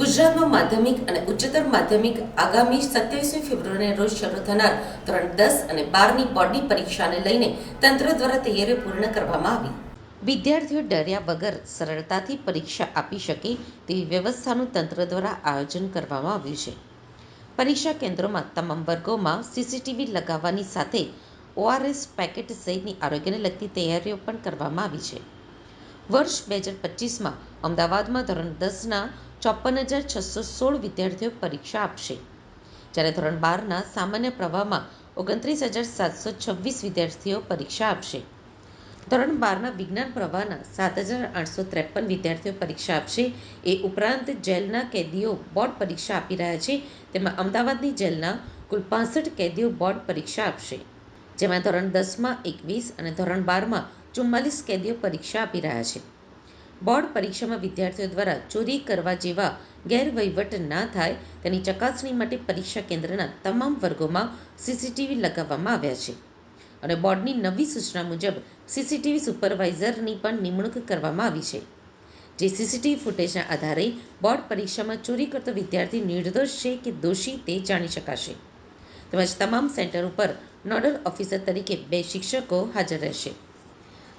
ગુજરાતમાં માધ્યમિક અને ઉચ્ચતર માધ્યમિક આગામી સત્યાવીસમી ફેબ્રુઆરીના રોજ શરૂ થનાર ધોરણ દસ અને બારની બોર્ડની પરીક્ષાને લઈને તંત્ર દ્વારા તૈયારીઓ પૂર્ણ કરવામાં આવી. વિદ્યાર્થીઓ ડર્યા વગર સરળતાથી પરીક્ષા આપી શકે તેવી વ્યવસ્થાનું તંત્ર દ્વારા આયોજન કરવામાં આવ્યું છે. પરીક્ષા કેન્દ્રોમાં તમામ વર્ગોમાં સીસીટીવી લગાવવાની સાથે ઓઆરએસ પેકેટ સહિતની આરોગ્યને લગતી તૈયારીઓ પણ કરવામાં આવી છે. વર્ષ બે હજાર પચીસમાં અમદાવાદમાં ધોરણ દસના ચોપન હજાર છસો સોળ વિદ્યાર્થીઓ પરીક્ષા આપશે. જ્યારે ધોરણ બારના સામાન્ય પ્રવાહમાં ઓગણત્રીસ હજાર સાતસો છવ્વીસ વિદ્યાર્થીઓ પરીક્ષા આપશે. ધોરણ બારના વિજ્ઞાન પ્રવાહના સાત હજાર આઠસો ત્રેપન વિદ્યાર્થીઓ પરીક્ષા આપશે. એ ઉપરાંત જેલના કેદીઓ બોર્ડ પરીક્ષા આપી રહ્યા છે. તેમાં અમદાવાદની જેલના કુલ પાસઠ કેદીઓ બોર્ડ પરીક્ષા આપશે. જેમાં ધોરણ દસમાં એકવીસ અને ધોરણ બારમાં ચુમ્માલીસ કેદીઓ પરીક્ષા આપી રહ્યા છે. બોર્ડ પરીક્ષામાં વિદ્યાર્થીઓ દ્વારા ચોરી કરવા જેવા ગેરવહીવટ ના થાય તેની ચકાસણી માટે પરીક્ષા કેન્દ્રના તમામ વર્ગોમાં સીસીટીવી લગાવવામાં આવ્યા છે. અને બોર્ડની નવી સૂચના મુજબ સીસીટીવી સુપરવાઇઝરની પણ નિમણૂક કરવામાં આવી છે. જે સીસીટીવી ફૂટેજના આધારે બોર્ડ પરીક્ષામાં ચોરી કરતો વિદ્યાર્થી નિર્દોષ છે કે દોષી તે જાણી શકાશે. તેમજ તમામ સેન્ટર ઉપર નોડલ ઓફિસર તરીકે બે શિક્ષકો હાજર રહેશે.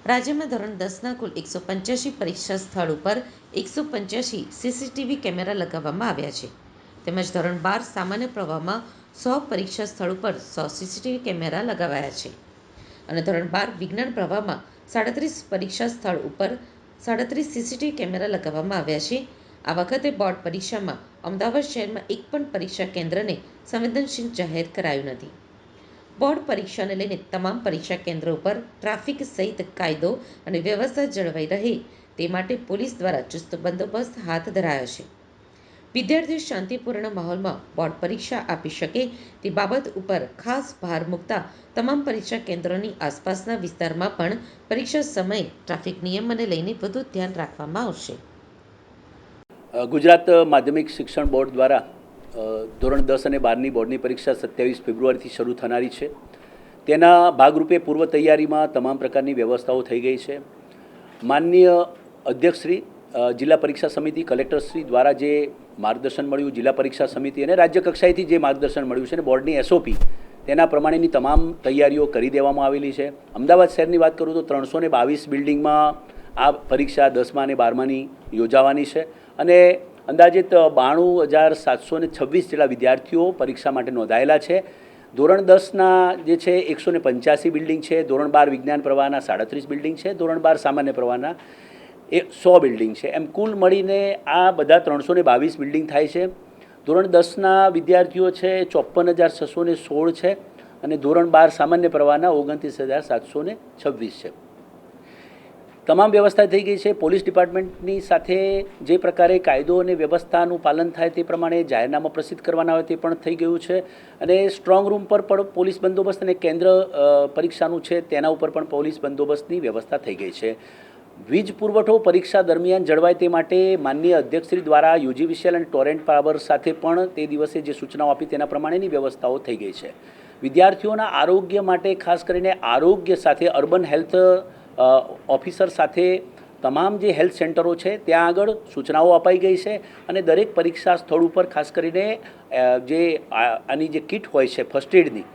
રાજ્યમાં ધોરણ દસના કુલ એકસો પંચ્યાસી પરીક્ષા સ્થળ ઉપર એકસો પંચ્યાસી સીસીટીવી કેમેરા લગાવવામાં આવ્યા છે. તેમજ ધોરણ બાર સામાન્ય પ્રવાહમાં સો પરીક્ષા સ્થળ ઉપર સો સીસીટીવી કેમેરા લગાવાયા છે. અને ધોરણ બાર વિજ્ઞાન પ્રવાહમાં સાડત્રીસ પરીક્ષા સ્થળ ઉપર સાડત્રીસ સીસીટીવી કેમેરા લગાવવામાં આવ્યા છે. આ વખતે બોર્ડ પરીક્ષામાં અમદાવાદ શહેરમાં એક પણ પરીક્ષા કેન્દ્રને સંવેદનશીલ જાહેર કરાયું નથી. બોર્ડ પરીક્ષાને લઈને તમામ પરીક્ષા કેન્દ્રો ઉપર ટ્રાફિક સહિત કાયદો અને વ્યવસ્થા જળવાઈ રહે તે માટે પોલીસ દ્વારા ચુસ્ત બંદોબસ્ત હાથ ધરાયો છે. વિદ્યાર્થીઓ શાંતિપૂર્ણ માહોલમાં બોર્ડ પરીક્ષા આપી શકે તે બાબત ઉપર ખાસ ભાર મૂકતા તમામ પરીક્ષા કેન્દ્રોની આસપાસના વિસ્તારમાં પણ પરીક્ષા સમયે ટ્રાફિક નિયમને લઈને વધુ ધ્યાન રાખવામાં આવશે. ગુજરાત માધ્યમિક શિક્ષણ બોર્ડ દ્વારા ધોરણ દસ અને બારની બોર્ડની પરીક્ષા સત્યાવીસ ફેબ્રુઆરીથી શરૂ થનારી છે. તેના ભાગરૂપે પૂર્વ તૈયારીમાં તમામ પ્રકારની વ્યવસ્થાઓ થઈ ગઈ છે. માનનીય અધ્યક્ષશ્રી જિલ્લા પરીક્ષા સમિતિ કલેક્ટરશ્રી દ્વારા જે માર્ગદર્શન મળ્યું, જિલ્લા પરીક્ષા સમિતિ અને રાજ્ય કક્ષાએથી જે માર્ગદર્શન મળ્યું છે અને બોર્ડની એસઓપી તેના પ્રમાણેની તમામ તૈયારીઓ કરી દેવામાં આવેલી છે. અમદાવાદ શહેરની વાત કરું તો ત્રણસો બાવીસ બિલ્ડિંગમાં આ પરીક્ષા દસમા અને બારમાની યોજાવાની છે. અને અંદાજિત બાણું હજાર સાતસો ને છવ્વીસ જેટલા વિદ્યાર્થીઓ પરીક્ષા માટે નોંધાયેલા છે. ધોરણ દસના જે છે, એકસો ને પંચ્યાસી બિલ્ડિંગ છે. ધોરણ બાર વિજ્ઞાન પ્રવાહના સાડત્રીસ બિલ્ડિંગ છે. ધોરણ બાર સામાન્ય પ્રવાહના એ સો બિલ્ડિંગ છે. એમ કુલ મળીને આ બધા ત્રણસો ને બાવીસ બિલ્ડિંગ થાય છે. ધોરણ દસના વિદ્યાર્થીઓ છે ચોપન હજાર છસો ને સોળ છે અને ધોરણ બાર સામાન્ય પ્રવાહના ઓગણત્રીસ હજાર સાતસો ને છવ્વીસ છે. તમામ વ્યવસ્થા થઈ ગઈ છે. પોલીસ ડિપાર્ટમેન્ટની સાથે જે પ્રકારે કાયદો અને વ્યવસ્થાનું પાલન થાય તે પ્રમાણે જાહેરનામા પ્રસિદ્ધ કરવાના હોય તે પણ થઈ ગયું છે. અને સ્ટ્રોંગ રૂમ પર પણ પોલીસ બંદોબસ્ત અને કેન્દ્ર પરીક્ષાનું છે તેના ઉપર પણ પોલીસ બંદોબસ્તની વ્યવસ્થા થઈ ગઈ છે. વીજ પુરવઠો પરીક્ષા દરમિયાન જળવાય તે માટે માનનીય અધ્યક્ષશ્રી દ્વારા યુજીવીસીએલ અને ટોરેન્ટ પાવર સાથે પણ તે દિવસે જે સૂચનાઓ આપી તેના પ્રમાણેની વ્યવસ્થાઓ થઈ ગઈ છે. વિદ્યાર્થીઓના આરોગ્ય માટે ખાસ કરીને આરોગ્ય સાથે અર્બન હેલ્થ ઓફિસર સાથે તમામ જે હેલ્થ સેન્ટરો છે, ત્યાં આગળ સૂચનાઓ અપાઈ ગઈ છે અને દરેક પરીક્ષા સ્થળ ઉપર ખાસ કરીને જે આની જે કિટ હોય છે, ફર્સ્ટ એડની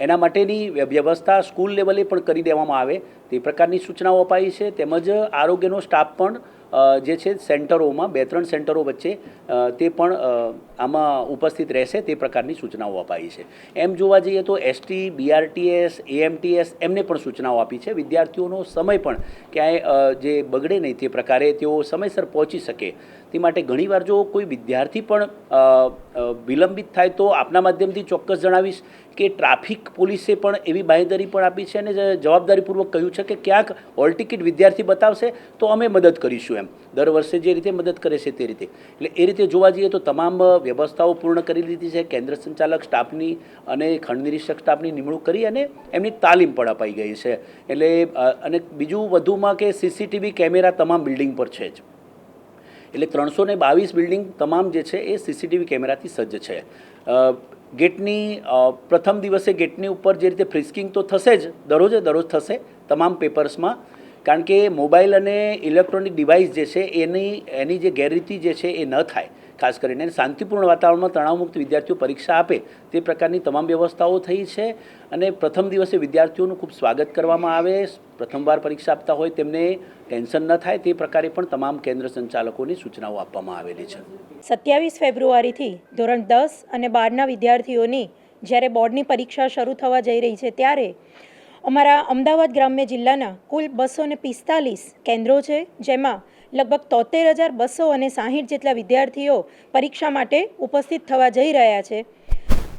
એના માટેની વ્યવસ્થા સ્કૂલ લેવલે પણ કરી દેવામાં આવે. તે પ્રકારની સૂચનાઓ અપાઈ છે. તેમજ આરોગ્યનો સ્ટાફ પણ જે છે સેન્ટરોમાં, બે ત્રણ સેન્ટરો વચ્ચે તે પણ આમાં ઉપસ્થિત રહેશે, તે પ્રકારની સૂચનાઓ અપાઈ છે. એમ જોવા જઈએ તો એસટી બીઆરટીએસ એએમટીએસ એમને પણ સૂચનાઓ આપી છે. વિદ્યાર્થીઓનો સમય પણ ક્યાંય જે બગડે નહીં તે પ્રકારે તેઓ સમયસર પહોંચી શકે. તે માટે ઘણીવાર જો કોઈ વિદ્યાર્થી પણ વિલંબિત થાય તો આપના માધ્યમથી ચોક્કસ જણાવીશ કે ટ્રાફિક પોલીસે પણ એવી બાંયધરી પણ આપી છે અને જવાબદારીપૂર્વક કહ્યું છે કે ક્યાંક હોલ ટિકિટ વિદ્યાર્થી બતાવશે તો અમે મદદ કરીશું એમ. દર વર્ષે જે રીતે મદદ કરે છે તે રીતે. એટલે એ રીતે જોવા જઈએ તો તમામ વ્યવસ્થાઓ પૂર્ણ કરી લીધી છે. કેન્દ્ર સંચાલક સ્ટાફની અને ખંડ નિરીક્ષક સ્ટાફની નિમણૂક કરી અને એમની તાલીમ પણ અપાઈ ગઈ છે. એટલે અને બીજું વધુમાં કે સીસીટીવી કેમેરા તમામ બિલ્ડિંગ પર છે જ. એટલે ત્રણસો ને બાવીસ બિલ્ડિંગ તમામ જે છે એ સીસીટીવી કેમેરાથી સજ્જ છે. ગેટની પ્રથમ દિવસે ગેટની ઉપર જે રીતે ફ્રિસ્કિંગ તો થશે જ, દરરોજે દરરોજ થશે તમામ પેપર્સમાં, કારણ કે મોબાઈલ અને ઇલેક્ટ્રોનિક ડિવાઇસ જે છે એની એની જે ગેરરીતિ જે છે એ ન થાય. ખાસ કરીને શાંતિપૂર્ણ વાતાવરણમાં તણાવમુક્ત વિદ્યાર્થીઓ પરીક્ષા આપે તે પ્રકારની તમામ વ્યવસ્થાઓ થઈ છે અને પ્રથમ દિવસે વિદ્યાર્થીઓનું ખૂબ સ્વાગત કરવામાં આવે. પ્રથમવાર પરીક્ષા આપતા હોય તેમને ટેન્શન ન થાય તે પ્રકારે પણ તમામ કેન્દ્ર સંચાલકોની સૂચનાઓ આપવામાં આવેલી છે. સત્યાવીસ ફેબ્રુઆરીથી ધોરણ દસ અને બારના વિદ્યાર્થીઓની જ્યારે બોર્ડની પરીક્ષા શરૂ થવા જઈ રહી છે ત્યારે અમારા અમદાવાદ ગ્રામ્ય જિલ્લાના કુલ બસો ને પિસ્તાલીસ કેન્દ્રો છે, જેમાં લગભગ તોતેર હજાર બસો અને સાહીઠ જેટલા વિદ્યાર્થીઓ પરીક્ષા માટે ઉપસ્થિત થવા જઈ રહ્યા છે.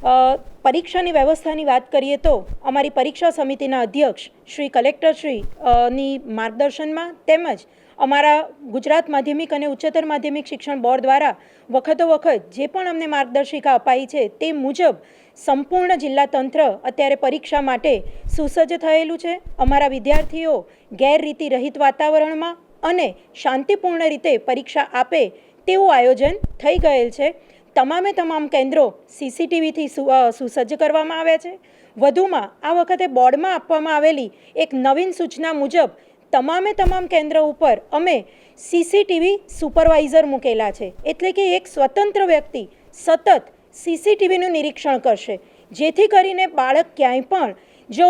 પરીક્ષાની વ્યવસ્થાની વાત કરીએ તો અમારી પરીક્ષા સમિતિના અધ્યક્ષ શ્રી કલેક્ટર શ્રી ની માર્ગદર્શનમાં તેમજ અમારા ગુજરાત માધ્યમિક અને ઉચ્ચતર માધ્યમિક શિક્ષણ બોર્ડ દ્વારા વખતો વખત જે પણ અમને માર્ગદર્શિકા અપાઈ છે તે મુજબ સંપૂર્ણ જિલ્લા તંત્ર અત્યારે પરીક્ષા માટે સુસજ્જ થયેલું છે. અમારા વિદ્યાર્થીઓ ગેરરીતિ રહિત વાતાવરણમાં અને શાંતિપૂર્ણ રીતે પરીક્ષા આપે તેવું આયોજન થઈ ગયેલ છે. તમામે તમામ કેન્દ્રો સીસીટીવીથી સુસજ્જ કરવામાં આવ્યા છે. વધુમાં આ વખતે બોર્ડમાં આપવામાં આવેલી એક નવીન સૂચના મુજબ તમામે તમામ કેન્દ્ર ઉપર અમે સીસીટીવી સુપરવાઇઝર મૂકેલા છે. એટલે કે એક સ્વતંત્ર વ્યક્તિ સતત સીસીટીવીનું નિરીક્ષણ કરશે. જેથી કરીને બાળક ક્યાંય પણ જો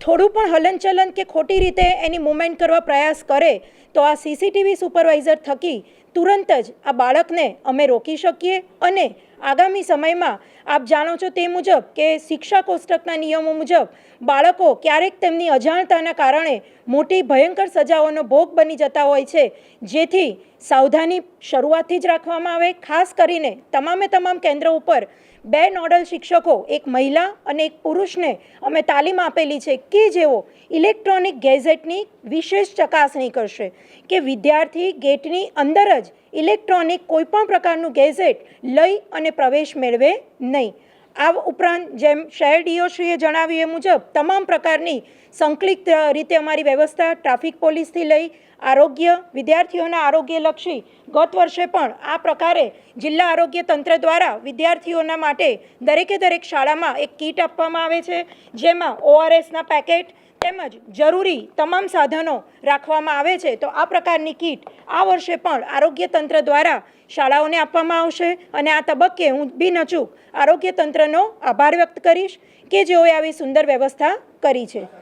થોડું પણ હલનચલન કે ખોટી રીતે એની મુમેન્ટ કરવા પ્રયાસ કરે, તો આ સીસીટીવી સુપરવાઇઝર થકી તુરંત જ આ બાળકને અમે રોકી શકીએ અને આગામી સમયમાં આપ જાણો છો તે મુજબ કે શિક્ષા કોષ્ટકના નિયમો મુજબ બાળકો ક્યારેક તેમની અજાણતાના કારણે મોટી ભયંકર સજાઓનો ભોગ બની જતા હોય છે. જેથી સાવધાની શરૂઆતથી જ રાખવામાં આવે, ખાસ કરીને તમામે તમામ કેન્દ્ર ઉપર બે નોડલ શિક્ષકો, એક મહિલા અને એક પુરુષને અમે તાલીમ આપેલી છે કે જેઓ ઇલેક્ટ્રોનિક ગેઝેટની વિશેષ ચકાસણી કરશે કે વિદ્યાર્થી ગેટની અંદર જ ઇલેક્ટ્રોનિક કોઈપણ પ્રકારનું ગેઝેટ લઈ અને પ્રવેશ મેળવે નહીં. આ ઉપરાંત જેમ શહેર ડીઓશ્રીએ જણાવ્યું એ મુજબ, તમામ પ્રકારની સંકલિત રીતે અમારી વ્યવસ્થા ટ્રાફિક પોલીસથી લઈ આરોગ્ય, વિદ્યાર્થીઓના આરોગ્યલક્ષી ગત વર્ષે પણ આ પ્રકારે જિલ્લા આરોગ્ય તંત્ર દ્વારા વિદ્યાર્થીઓના માટે દરેકે દરેક શાળામાં એક કીટ આપવામાં આવે છે, જેમાં ઓઆરએસના પેકેટ તેમજ જરૂરી તમામ સાધનો રાખવામાં આવે છે, તો આ પ્રકારની કીટ આ વર્ષે પણ આરોગ્ય તંત્ર દ્વારા શાળાઓને આપવામાં આવશે અને આ તબક્કે હું બિનઅચૂક આરોગ્ય તંત્રનો આભાર વ્યક્ત કરીશ કે જેઓએ આવી સુંદર વ્યવસ્થા કરી છે.